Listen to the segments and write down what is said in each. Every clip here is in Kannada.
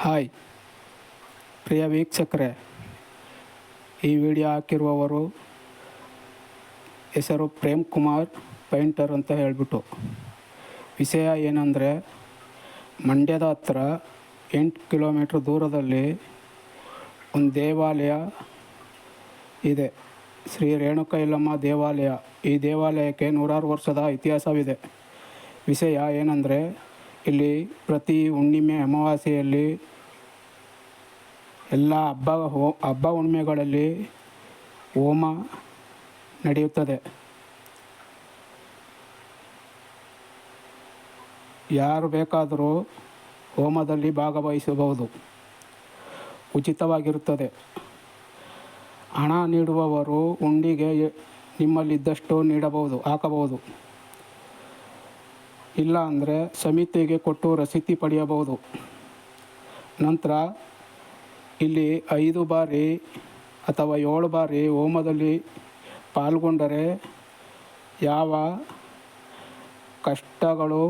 ಹಾಯ್. ಪ್ರಿಯ ವೀಕ್ಷಕರೇ, ಈ ವಿಡಿಯೋ ಹಾಕಿರುವವರು ಹೆಸರು ಪ್ರೇಮ್ ಕುಮಾರ್ ಪೈಂಟರ್ ಅಂತ ಹೇಳಿಬಿಟ್ಟು. ವಿಷಯ ಏನಂದರೆ, ಮಂಡ್ಯದ ಹತ್ರ ಎಂಟು ಕಿಲೋಮೀಟ್ರ್ ದೂರದಲ್ಲಿ ಒಂದು ದೇವಾಲಯ ಇದೆ. ಶ್ರೀ ರೇಣುಕ ಇಲ್ಲಮ್ಮ ದೇವಾಲಯ. ಈ ದೇವಾಲಯಕ್ಕೆ ನೂರಾರು ವರ್ಷದ ಇತಿಹಾಸವಿದೆ. ವಿಷಯ ಏನಂದರೆ ಇಲ್ಲಿ ಪ್ರತಿ ಹುಣ್ಣಿಮೆ, ಅಮಾವಾಸ್ಯೆಯಲ್ಲಿ, ಎಲ್ಲ ಹಬ್ಬ ಹಬ್ಬ ಹುಣ್ಣಿಮೆಗಳಲ್ಲಿ ಹೋಮ ನಡೆಯುತ್ತದೆ. ಯಾರು ಬೇಕಾದರೂ ಹೋಮದಲ್ಲಿ ಭಾಗವಹಿಸಬಹುದು. ಉಚಿತವಾಗಿರುತ್ತದೆ. ಹಣ ನೀಡುವವರು ಹುಂಡಿಗೆ ನಿಮ್ಮಲ್ಲಿದ್ದಷ್ಟು ನೀಡಬಹುದು, ಹಾಕಬಹುದು. ಇಲ್ಲ ಅಂದರೆ ಸಮಿತಿಗೆ ಕೊಟ್ಟು ರಸೀತಿ ಪಡೆಯಬಹುದು. ನಂತರ ಇಲ್ಲಿ ಐದು ಬಾರಿ ಅಥವಾ ಏಳು ಬಾರಿ ಹೋಮದಲ್ಲಿ ಪಾಲ್ಗೊಂಡರೆ ಯಾವ ಕಷ್ಟಗಳು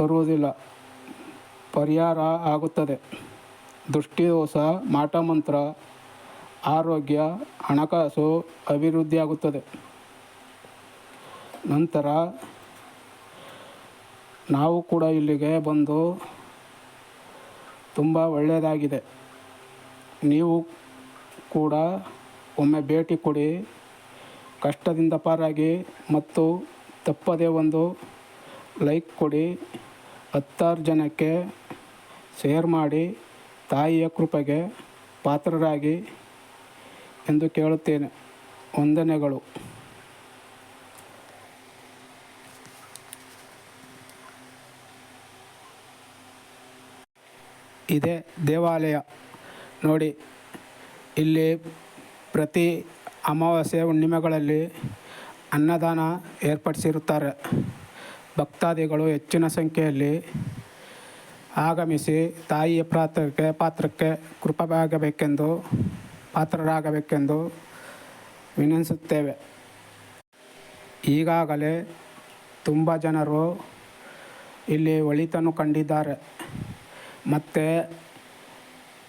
ಬರುವುದಿಲ್ಲ. ಪರಿಹಾರ ಆಗುತ್ತದೆ. ದೃಷ್ಟಿದೋಷ ಮಾಟಮಂತ್ರ ಆರೋಗ್ಯ, ಹಣಕಾಸು ಅಭಿವೃದ್ಧಿಯಾಗುತ್ತದೆ. ನಂತರ ನಾವು ಕೂಡ ಇಲ್ಲಿಗೆ ಬಂದು ತುಂಬ ಒಳ್ಳೆಯದಾಗಿದೆ. ನೀವು ಕೂಡ ಒಮ್ಮೆ ಭೇಟಿ ಕೊಡಿ. ಕಷ್ಟದಿಂದ ಪಾರಾಗಿ ಮತ್ತು ತಪ್ಪದೇ ಒಂದು ಲೈಕ್ ಕೊಡಿ. ಹತ್ತಾರು ಜನಕ್ಕೆ ಶೇರ್ ಮಾಡಿ, ತಾಯಿಯ ಕೃಪೆಗೆ ಪಾತ್ರರಾಗಿ ಎಂದು ಕೇಳುತ್ತೇನೆ. ವಂದನೆಗಳು. ಇದೇ ದೇವಾಲಯ. ನೋಡಿ, ಇಲ್ಲಿ ಪ್ರತಿ ಅಮಾವಾಸ್ಯೆ ಹುಣ್ಣಿಮೆಗಳಲ್ಲಿ ಅನ್ನದಾನ ಏರ್ಪಡಿಸಿರುತ್ತಾರೆ. ಭಕ್ತಾದಿಗಳು ಹೆಚ್ಚಿನ ಸಂಖ್ಯೆಯಲ್ಲಿ ಆಗಮಿಸಿ ತಾಯಿಯ ಪಾತ್ರಕ್ಕೆ ಪಾತ್ರಕ್ಕೆ ಕೃಪವಾಗಬೇಕೆಂದು ಪಾತ್ರರಾಗಬೇಕೆಂದು ವಿನಂತಿಸುತ್ತೇವೆ. ಈಗಾಗಲೇ ತುಂಬ ಜನರು ಇಲ್ಲಿ ಒಳಿತನ್ನು ಕಂಡಿದ್ದಾರೆ. ಮತ್ತು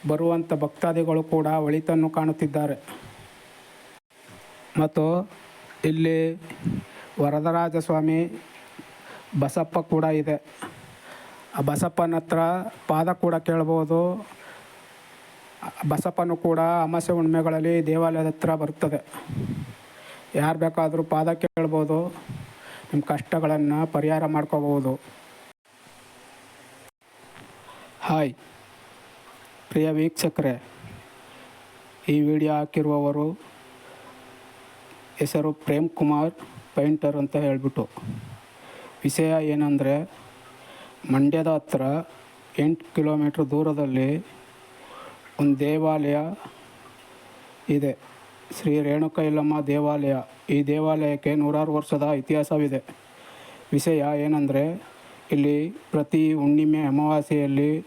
ಬರುವಂಥ ಭಕ್ತಾದಿಗಳು ಕೂಡ ಒಳಿತನ್ನು ಕಾಣುತ್ತಿದ್ದಾರೆ. ಮತ್ತು ಇಲ್ಲಿ ವರದರಾಜ ಸ್ವಾಮಿ ಬಸಪ್ಪ ಕೂಡ ಇದೆ. ಆ ಬಸಪ್ಪನ ಹತ್ರ ಪಾದ ಕೂಡ ಕೇಳ್ಬೋದು. ಬಸಪ್ಪನು ಕೂಡ ಅಮಾಸೆ ಹುಣ್ಮೆಗಳಲ್ಲಿ ದೇವಾಲಯದ ಹತ್ರ ಬರ್ತದೆ ಯಾರು ಬೇಕಾದರೂ ಪಾದ ಕೇಳ್ಬೋದು. ನಿಮ್ಮ ಕಷ್ಟಗಳನ್ನು ಪರಿಹಾರ ಮಾಡ್ಕೋಬೋದು ಹಾಯ್. ಪ್ರಿಯ ವೀಕ್ಷಕರೇ, ಈ ವಿಡಿಯೋ ಹಾಕಿರುವವರು ಹೆಸರು ಪ್ರೇಮ್ ಕುಮಾರ್ ಪೈಂಟರ್ ಅಂತ ಹೇಳಿಬಿಟ್ಟು. ವಿಷಯ ಏನಂದರೆ, ಮಂಡ್ಯದ ಹತ್ರ ಎಂಟು ಕಿಲೋಮೀಟ್ರ್ ದೂರದಲ್ಲಿ ಒಂದು ದೇವಾಲಯ ಇದೆ. ಶ್ರೀ ರೇಣುಕ ಇಲ್ಲಮ್ಮ ದೇವಾಲಯ. ಈ ದೇವಾಲಯಕ್ಕೆ ನೂರಾರು ವರ್ಷದ ಇತಿಹಾಸವಿದೆ. ವಿಷಯ ಏನಂದರೆ ಇಲ್ಲಿ ಪ್ರತಿ ಹುಣ್ಣಿಮೆ ಅಮಾವಾಸ್ಯೆಯಲ್ಲಿ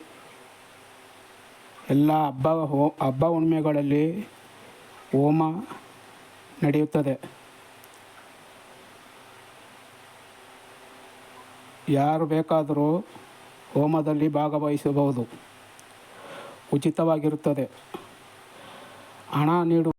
ಎಲ್ಲ ಹಬ್ಬ ಹಬ್ಬ ಹುಣ್ಣಿಮೆಗಳಲ್ಲಿ ಹೋಮ ನಡೆಯುತ್ತದೆ. ಯಾರು ಬೇಕಾದರೂ ಹೋಮದಲ್ಲಿ ಭಾಗವಹಿಸಬಹುದು. ಉಚಿತವಾಗಿರುತ್ತದೆ. ಹಣ ನೀಡು